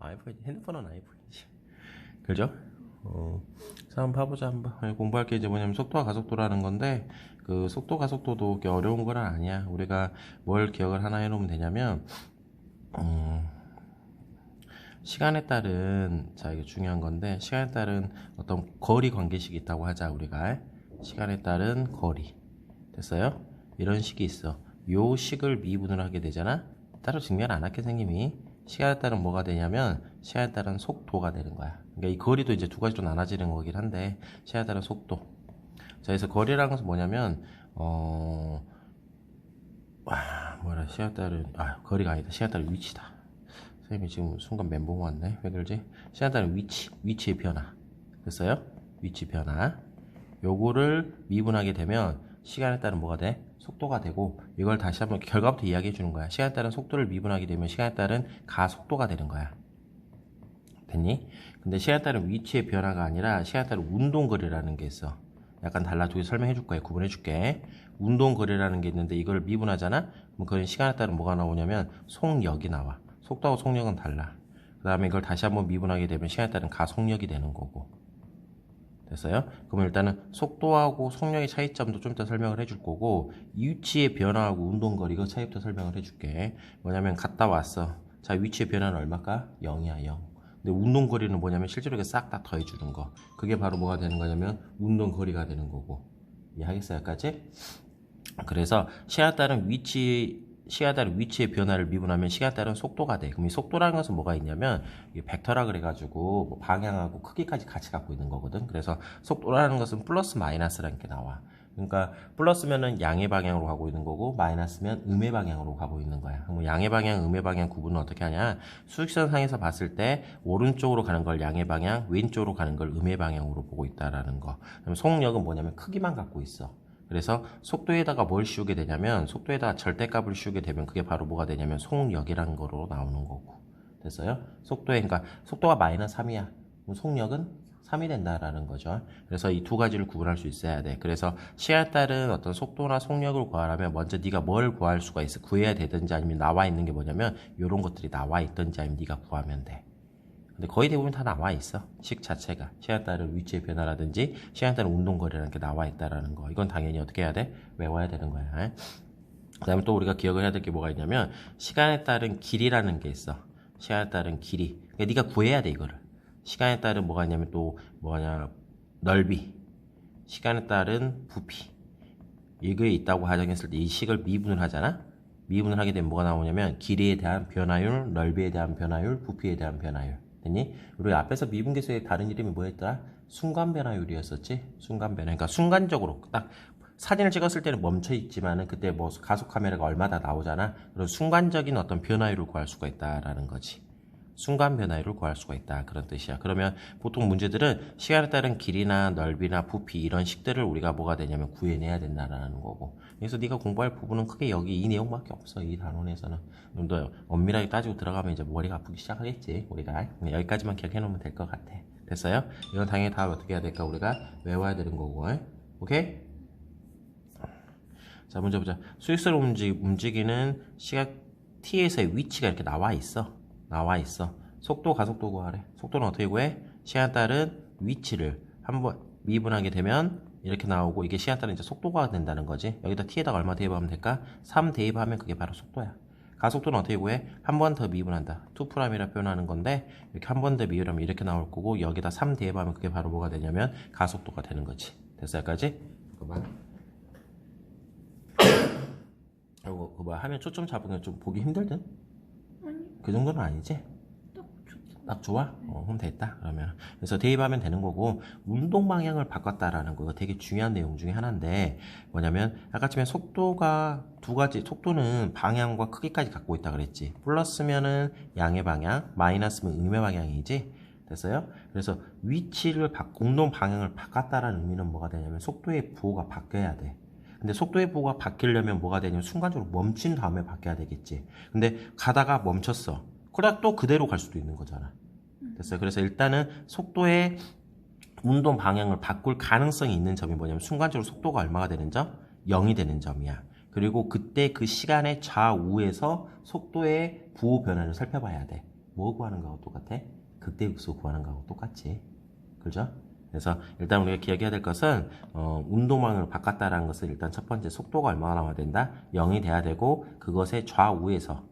아이폰 핸드폰은 아이폰이지. 그죠? 어, 자, 한번 봐보자 한번 공부할 게 이제 뭐냐면 속도와 가속도라는 건데 그 속도 가속도도 어려운 건 아니야. 우리가 뭘 기억을 하나 해놓으면 되냐면 음, 시간에 따른 자 이게 중요한 건데 시간에 따른 어떤 거리 관계식이 있다고 하자 우리가 시간에 따른 거리 됐어요? 이런 식이 있어. 요 식을 미분을 하게 되잖아. 따로 증명 안 할게 생님이 시간에 따른 뭐가 되냐면 시간에 따른 속도가 되는 거야. 그러니까 이 거리도 이제 두 가지로 나눠지는 거긴 한데 시간에 따른 속도. 자, 그래서 거리라는 것은 뭐냐면 어 와, 뭐라 시간에 따른 아 거리가 아니다. 시간에 따른 위치다. 선생님이 지금 순간 멘붕 왔네. 왜 그러지? 시간에 따른 위치, 위치의 변화. 됐어요? 위치 변화. 요거를 미분하게 되면 시간에 따른 뭐가 돼? 속도가 되고 이걸 다시 한번 결과부터 이야기해 주는 거야. 시간에 따른 속도를 미분하게 되면 시간에 따른 가속도가 되는 거야. 됐니? 근데 시간에 따른 위치의 변화가 아니라 시간에 따른 운동거리라는 게 있어. 약간 달라 두 개 설명해 줄 거야. 구분해 줄게. 운동거리라는 게 있는데 이걸 미분하잖아? 그럼 그건 시간에 따른 뭐가 나오냐면 속력이 나와. 속도하고 속력은 달라. 그 다음에 이걸 다시 한번 미분하게 되면 시간에 따른 가속력이 되는 거고. 됐어요? 그러면 일단은 속도하고 속력의 차이점도 좀 이따 설명을 해줄 거고 위치의 변화하고 운동거리 그 차이부터 설명을 해줄게 뭐냐면 갔다 왔어 자 위치의 변화는 얼마일까? 0이야 0 근데 운동거리는 뭐냐면 실제로 이게 싹 다 더해주는 거 그게 바로 뭐가 되는 거냐면 운동거리가 되는 거고 이해하겠어요 여기까지? 그래서 시간에 따른 위치 시간에 따른 위치의 변화를 미분하면 시간에 따른 속도가 돼. 그럼 이 속도라는 것은 뭐가 있냐면 이 벡터라 그래가지고 뭐 방향하고 크기까지 같이 갖고 있는 거거든. 그래서 속도라는 것은 플러스 마이너스라는 게 나와. 그러니까 플러스면은 양의 방향으로 가고 있는 거고 마이너스면 음의 방향으로 가고 있는 거야. 그럼 양의 방향, 음의 방향 구분은 어떻게 하냐? 수직선 상에서 봤을 때 오른쪽으로 가는 걸 양의 방향, 왼쪽으로 가는 걸 음의 방향으로 보고 있다라는 거. 그럼 속력은 뭐냐면 크기만 갖고 있어. 그래서 속도에다가 뭘 씌우게 되냐면 속도에다가 절대값을 씌우게 되면 그게 바로 뭐가 되냐면 속력이라는 거로 나오는 거고. 됐어요? 속도에 그러니까 속도가 마이너스 3이야. 그럼 속력은 3이 된다라는 거죠. 그래서 이 두 가지를 구분할 수 있어야 돼. 그래서 시간에 따른 어떤 속도나 속력을 구하려면 먼저 네가 뭘 구할 수가 있어? 구해야 되든지 아니면 나와 있는 게 뭐냐면 이런 것들이 나와 있든지 아니면 네가 구하면 돼 근데 거의 대부분 다 나와 있어. 식 자체가. 시간 따른 위치의 변화라든지 시간 따른 운동거리라는 게 나와 있다라는 거. 이건 당연히 어떻게 해야 돼? 외워야 되는 거야. 그 다음에 또 우리가 기억을 해야 될 게 뭐가 있냐면 시간에 따른 길이라는 게 있어. 시간에 따른 길이. 그러니까 네가 구해야 돼 이거를. 시간에 따른 뭐가 있냐면 또 뭐냐 넓이. 시간에 따른 부피. 이거에 있다고 가정했을 때 이 식을 미분을 하잖아. 미분을 하게 되면 뭐가 나오냐면 길이에 대한 변화율, 넓이에 대한 변화율, 부피에 대한 변화율. 됐니? 우리 앞에서 미분계수의 다른 이름이 뭐였더라? 순간 변화율이었었지? 순간 변화. 그러니까 순간적으로 딱 사진을 찍었을 때는 멈춰 있지만은 그때 뭐 가속 카메라가 얼마다 나오잖아. 그런 순간적인 어떤 변화율을 구할 수가 있다라는 거지. 순간 변화율을 구할 수가 있다 그런 뜻이야. 그러면 보통 문제들은 시간에 따른 길이나 넓이나 부피 이런 식들을 우리가 뭐가 되냐면 구해내야 된다라는 거고. 그래서 네가 공부할 부분은 크게 여기 이 내용밖에 없어 이 단원에서는. 좀 더 엄밀하게 따지고 들어가면 이제 머리가 아프기 시작하겠지 우리가 여기까지만 기억해 놓으면 될 것 같아. 됐어요? 이건 당연히 다 어떻게 해야 될까 우리가 외워야 되는 거고. 오케이? 자 먼저 보자. 움직, 움직이는 시각 t에서의 위치가 이렇게 나와 있어. 나와 있어. 속도, 가속도 구하래. 속도는 어떻게 구해? 시간 따른 위치를 한번 미분하게 되면 이렇게 나오고 이게 시간 따른 이제 속도가 된다는 거지. 여기다 t에다가 얼마 대입하면 될까? 3 대입하면 그게 바로 속도야. 가속도는 어떻게 구해? 한 번 더 미분한다. 2프라이라 표현하는 건데 이렇게 한 번 더 미분하면 이렇게 나올 거고 여기다 3 대입하면 그게 바로 뭐가 되냐면 가속도가 되는 거지. 됐어 여기까지? 그만. 이거 그거 뭐야 화면 초점 잡으면 좀 보기 힘들든? 그 정도는 아니지? 딱 좋아? 어, 그럼 됐다. 그러면. 그래서 대입하면 되는 거고, 운동 방향을 바꿨다라는 거, 되게 중요한 내용 중에 하나인데, 뭐냐면, 아까처럼 속도가 두 가지, 속도는 방향과 크기까지 갖고 있다 그랬지. 플러스면은 양의 방향, 마이너스면 음의 방향이지. 됐어요? 그래서 위치를 바, 운동 방향을 바꿨다라는 의미는 뭐가 되냐면, 속도의 부호가 바뀌어야 돼. 근데 속도의 부호가 바뀌려면 뭐가 되냐면 순간적으로 멈춘 다음에 바뀌어야 되겠지. 근데 가다가 멈췄어. 그러다 또 그대로 갈 수도 있는 거잖아. 됐어요. 그래서 일단은 속도의 운동 방향을 바꿀 가능성이 있는 점이 뭐냐면 순간적으로 속도가 얼마가 되는 점? 0이 되는 점이야. 그리고 그때 그 시간의 좌우에서 속도의 부호 변화를 살펴봐야 돼. 뭐 구하는 거하고 똑같아? 극대 극소 구하는 거하고 똑같지. 그죠? 그래서 일단 우리가 기억해야 될 것은 어, 운동망을 바꿨다라는 것은 일단 첫 번째 속도가 얼마나 나와야 된다? 0이 돼야 되고 그것의 좌우에서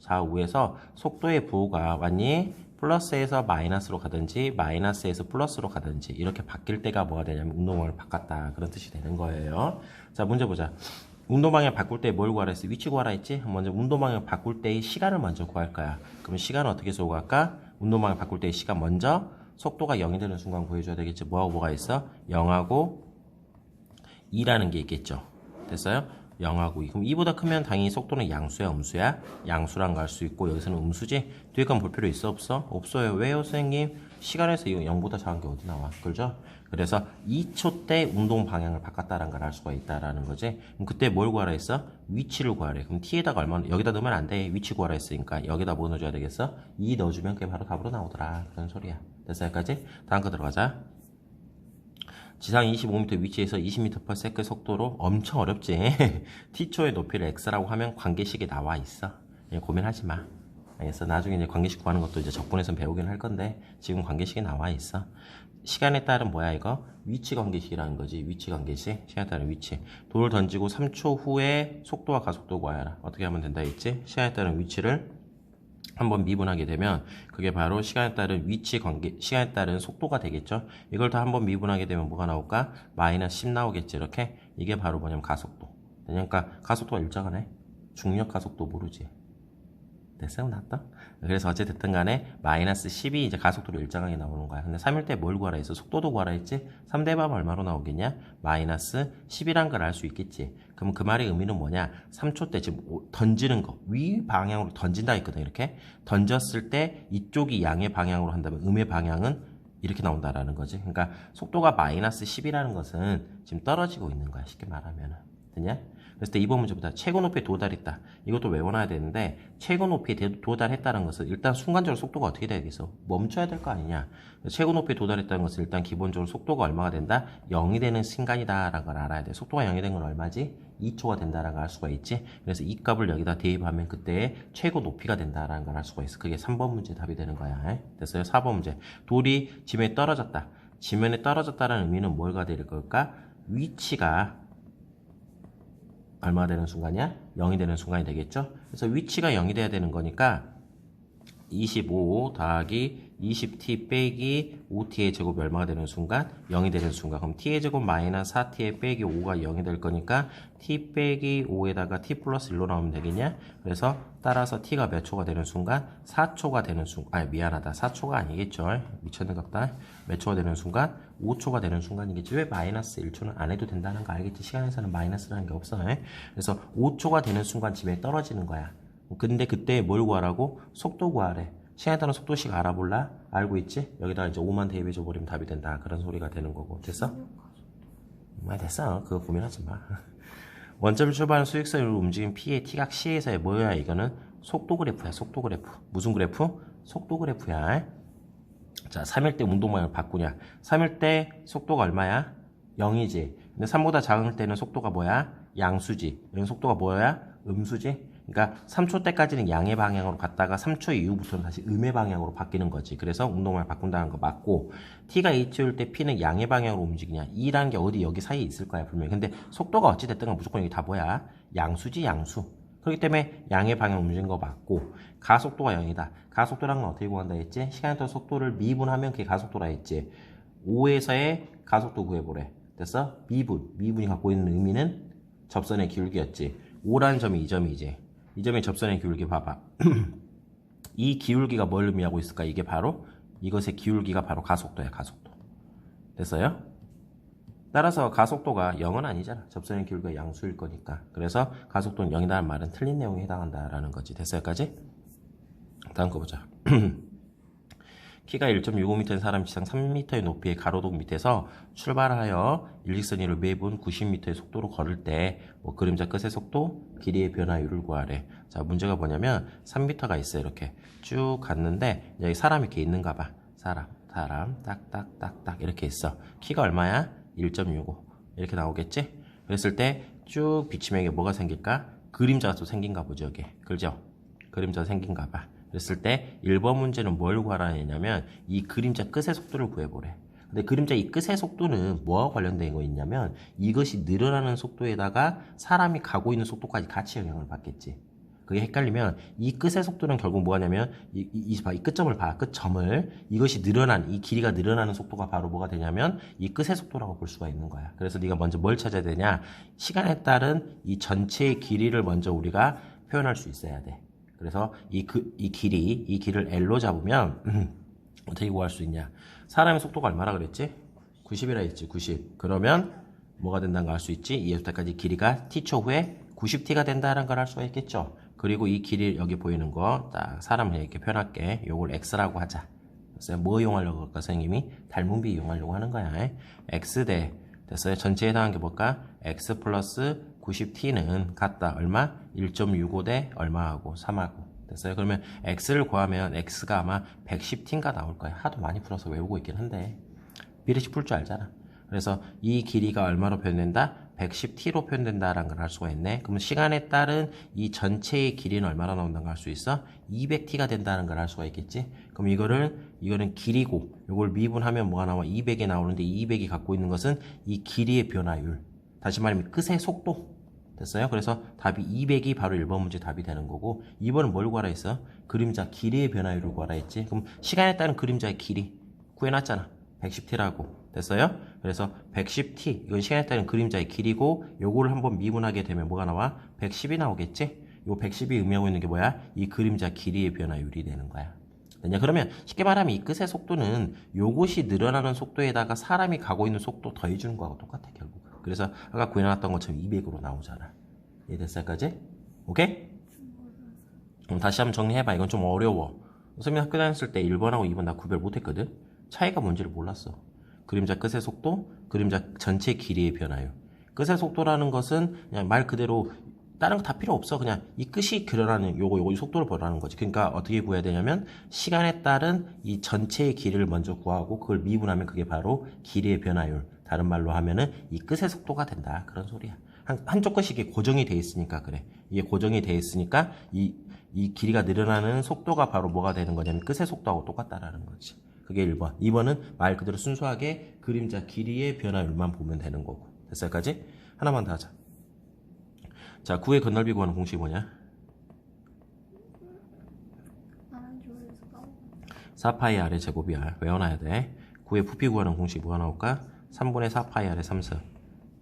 좌우에서 속도의 부호가 왔니? 플러스에서 마이너스로 가든지 마이너스에서 플러스로 가든지 이렇게 바뀔 때가 뭐가 되냐면 운동방을 바꿨다 그런 뜻이 되는 거예요. 자 문제 보자. 운동방향 바꿀 때 뭘 구하라 했어? 위치 구하라 했지? 먼저 운동방향 바꿀 때의 시간을 먼저 구할 거야. 그럼 시간은 어떻게 구할까? 운동방향 바꿀 때의 시간 먼저 속도가 0이 되는 순간 구해줘야 되겠지. 뭐하고 뭐가 있어? 0하고 2라는 게 있겠죠. 됐어요? 0하고 2. 그럼 2보다 크면 당연히 속도는 양수야, 음수야? 양수랑 갈 수 있고 여기서는 음수지? 뒤에 건볼 필요 있어, 없어? 없어요. 왜요, 선생님? 시간에서 이거 0보다 작은 게 어디 나와? 그죠? 그래서 2초 때 운동 방향을 바꿨다는 걸 알 수가 있다라는 거지. 그럼 그때 뭘 구하라 했어? 위치를 구하래. 그럼 t에다가 얼마나 여기다 넣으면 안 돼. 위치 구하라 했으니까 여기다 뭐 넣어줘야 되겠어? 2 넣어주면 그게 바로 답으로 나오더라. 그런 소리야. 됐어 여기까지? 다음 거 들어가자. 지상 25m 위치에서 20m/s 속도로 엄청 어렵지. t초의 높이를 x라고 하면 관계식이 나와 있어. 예, 고민하지 마. 알겠어? 나중에 이제 관계식 구하는 것도 이제 적분에서 배우긴 할 건데 지금 관계식이 나와 있어. 시간에 따른 뭐야 이거? 위치 관계식이라는 거지. 위치 관계식. 시간에 따른 위치. 돌을 던지고 3초 후에 속도와 가속도 구하여라. 어떻게 하면 된다 했지? 시간에 따른 위치를 한번 미분하게 되면 그게 바로 시간에 따른 위치 관계, 시간에 따른 속도가 되겠죠. 이걸 더 한번 미분하게 되면 뭐가 나올까? 마이너스 10 나오겠지. 이렇게 이게 바로 뭐냐면 가속도. 그러니까 가속도가 일정하네. 중력 가속도 모르지. 됐어요? 나왔다? 그래서 어쨌든 간에 마이너스 10이 이제 가속도로 일정하게 나오는 거야. 근데 3일 때 뭘 구하라 했어? 속도도 구하라 했지? 3대 밥 얼마로 나오겠냐? 마이너스 10이란 걸 알 수 있겠지. 그럼 그 말의 의미는 뭐냐? 3초 때 지금 오- 던지는 거, 위 방향으로 던진다 했거든, 이렇게. 던졌을 때 이쪽이 양의 방향으로 한다면 음의 방향은 이렇게 나온다라는 거지. 그러니까 속도가 마이너스 10이라는 것은 지금 떨어지고 있는 거야, 쉽게 말하면은. 됐냐? 그래서 때 이번 문제보다 최고 높이에 도달했다. 이것도 외워놔야 되는데 최고 높이에 대- 도달했다는 것은 일단 순간적으로 속도가 어떻게 되겠어? 멈춰야 될 거 아니냐? 최고 높이에 도달했다는 것은 일단 기본적으로 속도가 얼마가 된다? 0이 되는 순간이다라는 걸 알아야 돼. 속도가 0이 된 건 얼마지? 2초가 된다라는 걸알 수가 있지. 그래서 이 값을 여기다 대입하면 그때의 최고 높이가 된다라는 걸 알 수가 있어. 그게 3번 문제 답이 되는 거야. 에? 됐어요? 4번 문제. 돌이 지면에 떨어졌다. 지면에 떨어졌다는 의미는 뭘가 될 걸까? 위치가 얼마 되는 순간이야? 0이 되는 순간이 되겠죠? 그래서 위치가 0이 돼야 되는 거니까 25 더하기 20t 빼기 5t의 제곱이 얼마가 되는 순간? 0이 되는 순간. 그럼 t의 제곱 마이너스 4t의 빼기 5가 0이 될 거니까 t 빼기 5에다가 t 플러스 1로 나오면 되겠냐? 그래서 따라서 t가 몇 초가 되는 순간? 4초가 되는 순간. 아니 미안하다. 4초가 아니겠죠? 미쳤는 같다. 몇 초가 되는 순간? 5초가 되는 순간이겠지. 왜 마이너스 1초는 안 해도 된다는 거 알겠지? 시간에서는 마이너스라는 게 없어. 에? 그래서 5초가 되는 순간 지면에 떨어지는 거야. 근데 그때 뭘 구하라고? 속도 구하래. 시간에 따른 속도씩 알아볼라? 알고 있지? 여기다 이제 5만 대입해줘 버리면 답이 된다. 그런 소리가 되는 거고. 됐어? 아, 됐어. 그거 고민하지 마. 원점 출발한 수직선으로 움직인 P의 T각 C에서의 뭐야? 이거는 속도 그래프야. 속도 그래프. 무슨 그래프? 속도 그래프야. 자, 3일 때 운동방향을 바꾸냐? 3일 때 속도가 얼마야? 0이지. 근데 3보다 작을 때는 속도가 뭐야? 양수지. 여기 속도가 뭐야? 음수지. 그러니까 3초 때까지는 양의 방향으로 갔다가 3초 이후부터는 다시 음의 방향으로 바뀌는 거지. 그래서 운동을 바꾼다는 거 맞고 t가 h일 때 p는 양의 방향으로 움직이냐? 2라는 게 어디 여기 사이에 있을 거야 분명히. 근데 속도가 어찌 됐든 간 무조건 여기 다 뭐야? 양수지 양수. 그렇기 때문에 양의 방향 움직이는 거 맞고 가속도가 0이다. 가속도란 건 어떻게 구한다 했지? 시간에 따라 속도를 미분하면 그게 가속도라 했지. 5에서의 가속도 구해보래. 됐어? 미분. 미분이 갖고 있는 의미는 접선의 기울기였지. 5라는 점이 이 점이지. 이 점의 접선의 기울기 봐봐. 이 기울기가 뭘 의미하고 있을까? 이게 바로 이것의 기울기가 바로 가속도야, 가속도. 됐어요? 따라서 가속도가 0은 아니잖아. 접선의 기울기가 양수일 거니까. 그래서 가속도는 0이라는 말은 틀린 내용에 해당한다라는 거지. 됐어요까지? 다음 거 보자. 키가 1.65m인 사람 지상 3m의 높이의 가로등 밑에서 출발하여 일직선 위를 매분 90m의 속도로 걸을 때 뭐 그림자 끝의 속도, 길이의 변화율을 구하래. 자, 문제가 뭐냐면 3m가 있어 이렇게 쭉 갔는데 여기 사람이 이렇게 있는가 봐. 사람, 사람, 딱딱딱딱 이렇게 있어. 키가 얼마야? 1.65 이렇게 나오겠지? 그랬을 때 쭉 비치면 이게 뭐가 생길까? 그림자가 또 생긴가 보죠, 여기. 그죠? 그림자 생긴가 봐. 그랬을 때 1번 문제는 뭘 구하라 했냐면 이 그림자 끝의 속도를 구해보래. 근데 그림자 이 끝의 속도는 뭐와 관련된 거 있냐면 이것이 늘어나는 속도에다가 사람이 가고 있는 속도까지 같이 영향을 받겠지. 그게 헷갈리면 이 끝의 속도는 결국 뭐냐면 이, 이, 이 끝점을 봐. 끝점을. 이것이 늘어난 이 길이가 늘어나는 속도가 바로 뭐가 되냐면 이 끝의 속도라고 볼 수가 있는 거야. 그래서 네가 먼저 뭘 찾아야 되냐? 시간에 따른 이 전체의 길이를 먼저 우리가 표현할 수 있어야 돼 그래서 이, 그, 이 길이 이 길을 L로 잡으면 어떻게 구할 수 있냐? 사람의 속도가 얼마라 그랬지? 90이라 했지 90 그러면 뭐가 된다는 걸 알 수 있지? 이에서 까지 길이가 t초 후에 90t가 된다는 걸 알 수가 있겠죠. 그리고 이 길이 여기 보이는 거 딱 사람을 이렇게 표현할게. 요걸 x라고 하자. 그래서 뭐 이용하려고 할까? 선생님이 닮은비 이용하려고 하는 거야. X대 됐어요? 전체에 해당한 게 뭘까? X 플러스 90t는 같다 얼마 1.65 대 얼마하고 3하고 됐어요 그러면 x를 구하면 x가 아마 110t인가 나올 거야 하도 많이 풀어서 외우고 있긴 한데 미래식 풀 줄 알잖아 그래서 이 길이가 얼마로 표현된다? 110t로 표현된다라는 걸 알 수가 있네. 그럼 시간에 따른 이 전체의 길이는 얼마나 나온다는 걸 알 수 있어? 200t가 된다는 걸 알 수가 있겠지? 그럼 이거를, 이거는 길이고, 이걸 미분하면 뭐가 나와? 200이 나오는데 이 200이 갖고 있는 것은 이 길이의 변화율. 다시 말하면 끝의 속도. 됐어요? 그래서 답이 200이 바로 1번 문제 답이 되는 거고, 2번은 뭘 구하라 했어? 그림자 길이의 변화율을 구하라 했지? 그럼 시간에 따른 그림자의 길이 구해놨잖아. 110t라고. 됐어요? 그래서 110t 이건 시간에 따른 그림자의 길이고 요거를 한번 미분하게 되면 뭐가 나와? 110이 나오겠지? 요 110이 의미하고 있는 게 뭐야? 이 그림자 길이의 변화율이 되는 거야. 됐냐? 그러면 쉽게 말하면 이 끝의 속도는 요것이 늘어나는 속도에다가 사람이 가고 있는 속도 더해주는 거하고 똑같아. 그래서 아까 구해놨던 것처럼 200으로 나오잖아. 이해됐어 여기까지? 오케이? 그럼 다시 한번 정리해봐. 이건 좀 어려워. 선생님 학교 다녔을 때 1번하고 2번 나 구별 못했거든? 차이가 뭔지를 몰랐어. 그림자 끝의 속도, 그림자 전체 길이의 변화요. 끝의 속도라는 것은 그냥 말 그대로 다른 거 다 필요 없어. 그냥 이 끝이 그려라는 요거 요거 이 속도를 보라는 거지. 그러니까 어떻게 구해야 되냐면 시간에 따른 이 전체의 길이를 먼저 구하고 그걸 미분하면 그게 바로 길이의 변화율. 다른 말로 하면은 이 끝의 속도가 된다. 그런 소리야. 한, 한쪽 끝이 고정이 돼 있으니까 그래. 이게 고정이 돼 있으니까 이, 이 길이가 늘어나는 속도가 바로 뭐가 되는 거냐면 끝의 속도하고 똑같다라는 거지. 그게 1번. 2번은 말 그대로 순수하게 그림자 길이의 변화율만 보면 되는 거고. 됐어, 여기까지? 하나만 더 하자. 자, 9의 건널비 구하는 공식이 뭐냐? 아 조회수 까먹어 4파이 아래 제곱이야. 외워놔야 돼. 9의 부피 구하는 공식 뭐가 나올까? 3분의 4 파이 아래 3승.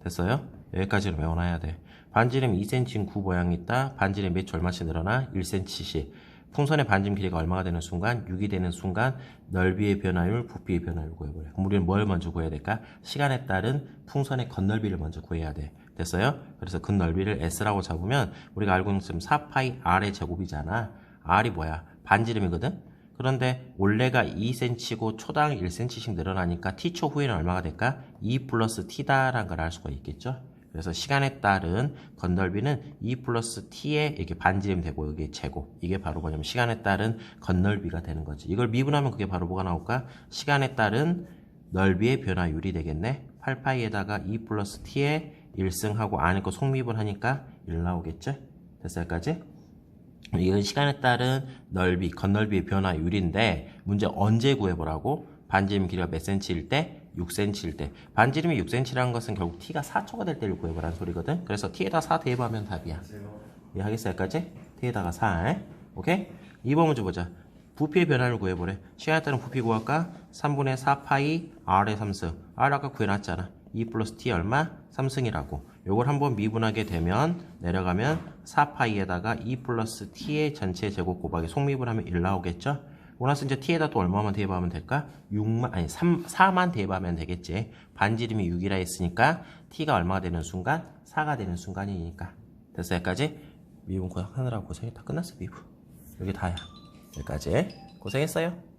됐어요? 여기까지는 외워놔야 돼. 반지름 2cm인 9 모양이 있다. 반지름 몇초 얼마씩 늘어나? 1cm씩. 풍선의 반지름 길이가 얼마가 되는 순간? 6이 되는 순간 넓이의 변화율, 부피의 변화율 구해버려. 그럼 우리는 뭘 먼저 구해야 될까? 시간에 따른 풍선의 겉넓이를 먼저 구해야 돼. 됐어요? 그래서 그 넓이를 S라고 잡으면 우리가 알고 있는 것처럼 4파이 R의 제곱이잖아. R이 뭐야? 반지름이거든? 그런데 원래가 2cm고 초당 1cm씩 늘어나니까 t초 후에는 얼마가 될까? 2 플러스 t다라는 걸 알 수가 있겠죠? 그래서 시간에 따른 건널비는 2 플러스 t의 이렇게 반지름 되고 여기 제곱. 이게 바로 뭐냐면 시간에 따른 건널비가 되는 거지. 이걸 미분하면 그게 바로 뭐가 나올까? 시간에 따른 넓이의 변화율이 되겠네. 8파이에다가 2 플러스 t의 1승하고 안에 거 속미분하니까 1 나오겠죠? 됐어요? 여기까지? 이건 시간에 따른 넓이, 건널비의 변화율인데 문제 언제 구해보라고? 반지름 길이가 몇 cm일 때? 6cm일 때. 반지름이 6cm라는 것은 결국 t가 4초가 될 때를 구해보라는 소리거든. 그래서 t에다 4 대입하면 답이야. 이해하겠어요? 여기까지? t에다가 4. 오케이? 2번 문제 보자. 부피의 변화를 구해보래. 시간에 따른 부피 구할까? 3분의 4파이 r의 3승. r 아까 구해놨잖아. 2 플러스 t 얼마? 3승이라고. 요걸 한번 미분하게 되면 내려가면 4파이에다가 2 플러스 t의 전체 제곱 곱하기 속미분 하면 1 나오겠죠? 원하스 이제 t에다 또 얼마만 대입하면 될까? 6만 아니 3 4만 대입하면 되겠지. 반지름이 6이라 했으니까 t가 얼마가 되는 순간? 4가 되는 순간이니까. 됐어 여기까지? 미분 하느라고 고생이 다 끝났어 미분. 여기 다야. 여기까지. 고생했어요.